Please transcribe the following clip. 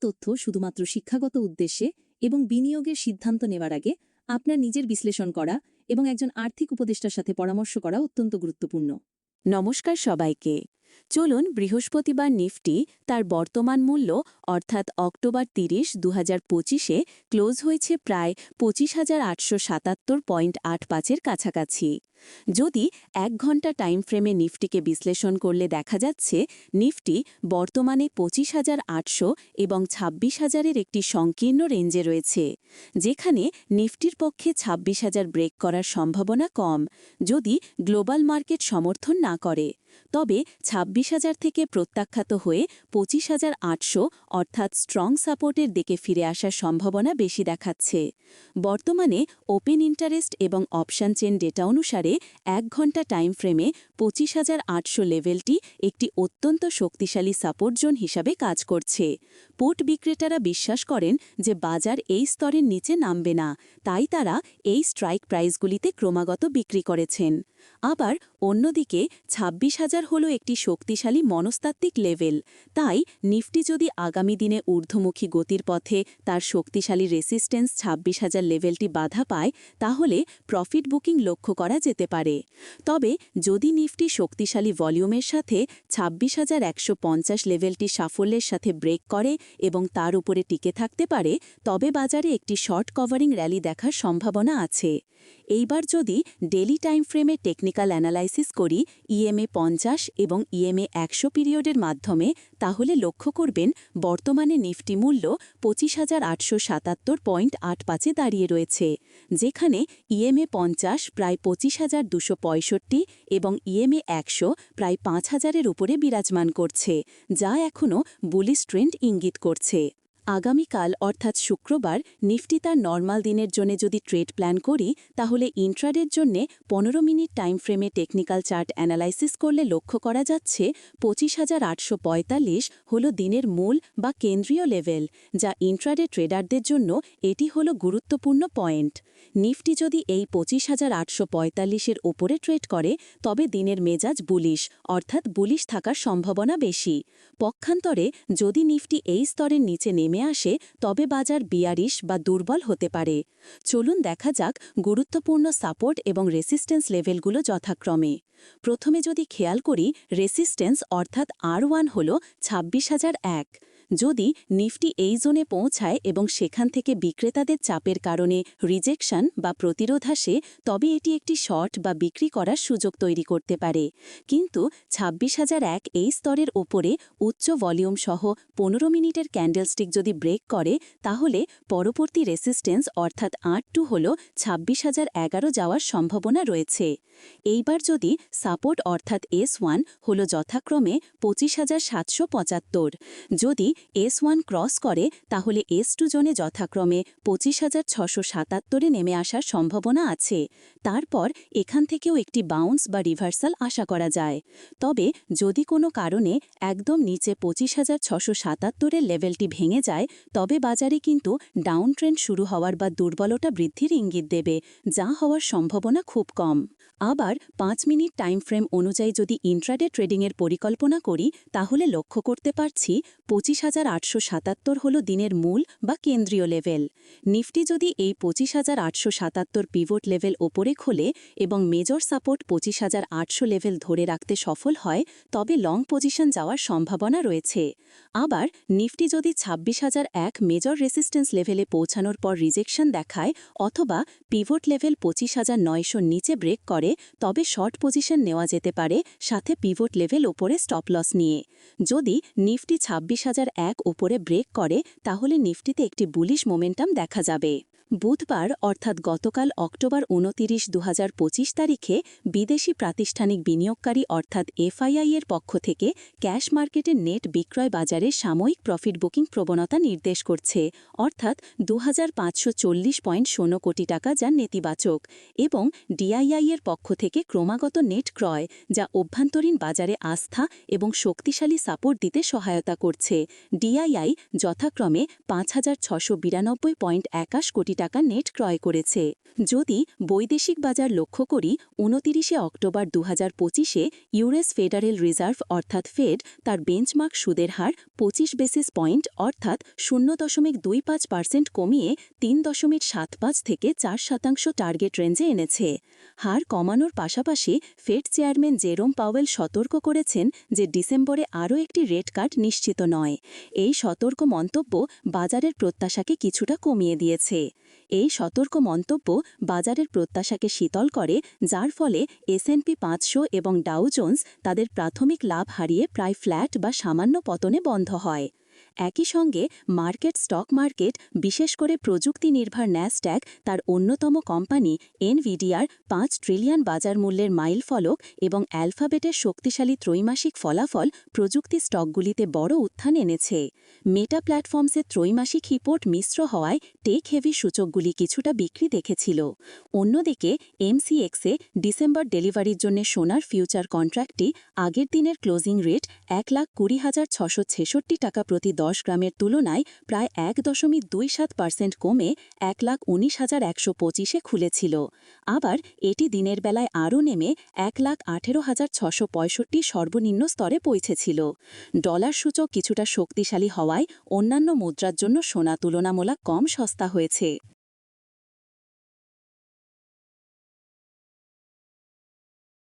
তথ্য শুধুমাত্র শিক্ষাগত উদ্দেশ্যে এবং বিনিয়োগের সিদ্ধান্ত নেওয়ার আগে আপনার নিজের বিশ্লেষণ করা এবং একজন আর্থিক উপদেষ্টার সাথে পরামর্শ করা অত্যন্ত গুরুত্বপূর্ণ। নমস্কার সবাইকে। চলুন বৃহস্পতিবার নিফটি তার বর্তমান মূল্য, অর্থাৎ অক্টোবর তিরিশ দু হাজার পঁচিশে, ক্লোজ হয়েছে প্রায় পঁচিশ হাজার আটশো সাতাত্তর পয়েন্ট আট পাঁচের কাছাকাছি। যদি এক ঘণ্টা টাইম ফ্রেমে নিফটিকে বিশ্লেষণ করলে দেখা যাচ্ছে, নিফটি বর্তমানে পঁচিশ হাজার আটশো এবং ছাব্বিশ হাজারের একটি সংকীর্ণ রেঞ্জে রয়েছে, যেখানে নিফটির পক্ষে ছাব্বিশ হাজার ব্রেক করার সম্ভাবনা কম, যদি গ্লোবাল মার্কেট সমর্থন না করে। তবে ছাব্বিশ হাজার থেকে প্রত্যাখ্যাত হয়ে পঁচিশ হাজার আটশো, অর্থাৎ স্ট্রং সাপোর্টের দিকে ফিরে আসার সম্ভাবনা বেশি দেখাচ্ছে। বর্তমানে ওপেন ইন্টারেস্ট এবং অপশান চেন ডেটা অনুসারে এক ঘণ্টা টাইম ফ্রেমে পঁচিশ হাজার আটশো লেভেলটি একটি অত্যন্ত শক্তিশালী সাপোর্ট জোন হিসাবে কাজ করছে। পোর্ট বিক্রেতারা বিশ্বাস করেন যে বাজার এই স্তরের নিচে নামবে না, তাই তারা এই স্ট্রাইক প্রাইসগুলিতে ক্রমাগত বিক্রি করেছেন। আবার অন্যদিকে ছাব্বিশ হাজার হল একটি শক্তিশালী মনস্তাত্ত্বিক লেভেল। তাই নিফটি যদি আগামী দিনে ঊর্ধ্বমুখী গতির পথে তার শক্তিশালী রেসিস্টেন্স ছাব্বিশ হাজার লেভেলটি বাধা পায়, তাহলে প্রফিট বুকিং লক্ষ্য করা যেতে পারে। তবে যদি নিফটি শক্তিশালী ভলিউমের সাথে ছাব্বিশ হাজার একশো লেভেলটি সাফল্যের সাথে ব্রেক করে এবং তার উপরে টিকে থাকতে পারে, তবে বাজারে একটি শর্ট কভারিং র্যালি দেখার সম্ভাবনা আছে। এইবার যদি ডেলি টাইম ফ্রেমে টেকনিক্যাল অ্যানালাইসিস করি, ইএমএ পঞ্চাশ এবং ইএমএ একশো পিরিয়ডের মাধ্যমে, তাহলে লক্ষ্য করবেন বর্তমানে নিফটি মূল্য পঁচিশ হাজার আটশো সাতাত্তর পয়েন্ট আট পাঁচে দাঁড়িয়ে রয়েছে, যেখানে ইএমএ পঞ্চাশ প্রায় পঁচিশ হাজার দুশো পঁয়ষট্টি এবং ইএমএ একশো প্রায় পাঁচ হাজারের উপরে বিরাজমান করছে, যা এখনও বুলিশ ট্রেন্ড ইঙ্গিত করছে। আগামীকাল, অর্থাৎ শুক্রবার, নিফটি তার নর্মাল দিনের জন্য যদি ট্রেড প্ল্যান করি, তাহলে ইন্ট্রাডের জন্য পনেরো মিনিট টাইম ফ্রেমে টেকনিক্যাল চার্ট অ্যানালাইসিস করলে লক্ষ্য করা যাচ্ছে, পঁচিশ হাজার আটশো পঁয়তাল্লিশ হল দিনের মূল বা কেন্দ্রীয় লেভেল, যা ইন্ট্রাডে ট্রেডারদের জন্য এটি হল গুরুত্বপূর্ণ পয়েন্ট। নিফটি যদি এই পঁচিশ হাজার আটশো পঁয়তাল্লিশের ওপরে ট্রেড করে, তবে দিনের মেজাজ বুলিশ, অর্থাৎ বুলিশ থাকার সম্ভাবনা বেশি। পক্ষান্তরে, যদি নিফটি এই স্তরের নিচে নেমে আসে, তবে বাজার বিয়ারিশ বা দুর্বল হতে পারে। চলুন দেখা যাক গুরুত্বপূর্ণ সাপোর্ট এবং রেসিস্টেন্স লেভেলগুলো যথাক্রমে। প্রথমে যদি খেয়াল করি রেসিস্টেন্স অর্থাৎ আর ওয়ান হল ছাব্বিশ হাজার এক। যদি নিফটি এই জোনে পৌঁছায় এবং সেখান থেকে বিক্রেতাদের চাপের কারণে রিজেকশন বা প্রতিরোধ আসে, তবে এটি একটি শর্ট বা বিক্রি করার সুযোগ তৈরি করতে পারে। কিন্তু ছাব্বিশ হাজার এক এই স্তরের ওপরে উচ্চ ভলিউম সহ পনেরো মিনিটের ক্যান্ডেলস্টিক যদি ব্রেক করে, তাহলে পরবর্তী রেসিস্টেন্স অর্থাৎ আট টু হল ছাব্বিশ হাজার এগারো যাওয়ার সম্ভাবনা রয়েছে। এইবার যদি সাপোর্ট অর্থাৎ এস ওয়ান হল যথাক্রমে পঁচিশ হাজার সাতশো পঁচাত্তর। যদি এস ওয়ান ক্রস করে, তাহলে এস টু জোনে যথাক্রমে পঁচিশ হাজার ছশো সাতাত্তরে নেমে আসার সম্ভাবনা আছে। তারপর এখান থেকেও একটি বাউন্স বা রিভার্সাল আশা করা যায়। তবে যদি কোনো কারণে একদম নিচে পঁচিশ হাজার ছশো সাতাত্তরের লেভেলটি ভেঙে যায়, তবে বাজারে কিন্তু ডাউন ট্রেন্ড শুরু হওয়ার বা দুর্বলতা বৃদ্ধির ইঙ্গিত দেবে, যা হওয়ার সম্ভাবনা খুব কম। আবার পাঁচ মিনিট টাইম ফ্রেম অনুযায়ী যদি ইন্ট্রাডে ট্রেডিংয়ের পরিকল্পনা করি, তাহলে লক্ষ্য করতে পারছি পঁচিশ হাজার আটশো সাতাত্তর হল দিনের মূল বা কেন্দ্রীয় লেভেল। নিফটি যদি এই পঁচিশ হাজার আটশো সাতাত্তর পিভোট লেভেল ওপরে খোলে এবং মেজর সাপোর্ট পঁচিশ হাজার আটশো লেভেল ধরে রাখতে সফল হয়, তবে লং পজিশন যাওয়ার সম্ভাবনা রয়েছে। আবার, নিফটি যদি ছাব্বিশ হাজার এক মেজর রেসিস্টেন্স লেভেলে পৌঁছানোর পর রিজেকশন দেখায় অথবা পিভোট লেভেল পঁচিশ হাজার নয়শোর নিচে ব্রেক করে, তবে শর্ট পজিশন নেওয়া যেতে পারে, সাথে পিভোট লেভেল ওপরে স্টপ লস নিয়ে। যদি নিফটি ছাব্বিশ হাজার এক ওপরে ব্রেক করে তাহলে নিফটিতে একটি বুলিশ মোমেন্টাম দেখা যাবে। বুধবার, অর্থাৎ গতকাল অক্টোবর উনতিরিশ দু হাজার পঁচিশ তারিখে বিদেশি প্রাতিষ্ঠানিক বিনিয়োগকারী, অর্থাৎ এফআইআই এর পক্ষ থেকে ক্যাশ মার্কেটের নেট বিক্রয় বাজারে সাময়িক প্রফিট বুকিং প্রবণতা নির্দেশ করছে, অর্থাৎ দু হাজার পাঁচশো চল্লিশ পয়েন্ট কোটি টাকা যা নেতিবাচক এবং ডিআইআই এর পক্ষ থেকে ক্রমাগত নেট ক্রয়, যা অভ্যন্তরীণ বাজারে আস্থা এবং শক্তিশালী সাপোর্ট দিতে সহায়তা করছে। ডিআইআই যথাক্রমে পাঁচ হাজার ছশো বিরানব্বই পয়েন্ট একাশ কোটি টাকা নেট ক্রয় করেছে। যদি বৈদেশিক বাজার লক্ষ্য করি, উনতিরিশে অক্টোবর দু হাজার পঁচিশে ইউএস ফেডারেল রিজার্ভ অর্থাৎ ফেড তার বেঞ্চমার্ক সুদের হার পঁচিশ বেসিস পয়েন্ট অর্থাৎ শূন্য দশমিক দুই পাঁচ পার্সেন্ট কমিয়ে তিন দশমিক সাত পাঁচ থেকে চার শতাংশ টার্গেট রেঞ্জে এনেছে। হার কমানোর পাশাপাশি ফেড চেয়ারম্যান জেরোম পাওয়েল সতর্ক করেছেন যে ডিসেম্বরে আরও একটি রেট কাট নিশ্চিত নয়। এই সতর্ক মন্তব্য বাজারের প্রত্যাশাকে কিছুটা কমিয়ে দিয়েছে। এই সতর্ক মন্তব্য বাজারের প্রত্যাশাকে শীতল করে, যার ফলে এসএনপি পাঁচশো এবং ডাউজোন্স তাদের প্রাথমিক লাভ হারিয়ে প্রায় ফ্ল্যাট বা সামান্য পতনে বন্ধ হয়। একই সঙ্গে মার্কেট স্টক মার্কেট, বিশেষ করে প্রযুক্তি নির্ভর ন্যাসড্যাক, তার অন্যতম কোম্পানি এনভিডিআর, পাঁচ ট্রিলিয়ন বাজার মূল্যের মাইল ফলক এবং অ্যালফাবেটের শক্তিশালী ত্রৈমাসিক ফলাফল প্রযুক্তি স্টকগুলিতে বড় উত্থান এনেছে। মেটা প্ল্যাটফর্মসের ত্রৈমাসিক হিপোর্ট মিশ্র হওয়ায় টেক হেভি সূচকগুলি কিছুটা বিক্রি দেখেছিল। অন্যদিকে, এমসিএক্সে ডিসেম্বর ডেলিভারির জন্য সোনার ফিউচার কন্ট্রাক্টটি আগের দিনের ক্লোজিং রেট এক লাখ কুড়ি হাজার ছশো ছেষট্টি টাকা প্রতি দশ গ্রামের তুলনায় প্রায় এক দশমিক দুই সাত পার্সেন্ট কমে এক লাখ উনিশ হাজার একশো পঁচিশে খুলেছিল। আবার এটি দিনের বেলায় আরও নেমে এক লাখ আঠেরো হাজার ছশো পঁয়ষট্টি সর্বনিম্ন স্তরে পৌঁছেছিল। ডলার সূচক কিছুটা শক্তিশালী হওয়ায় অন্যান্য মুদ্রার জন্য সোনা তুলনামূলক কম সস্তা হয়েছে।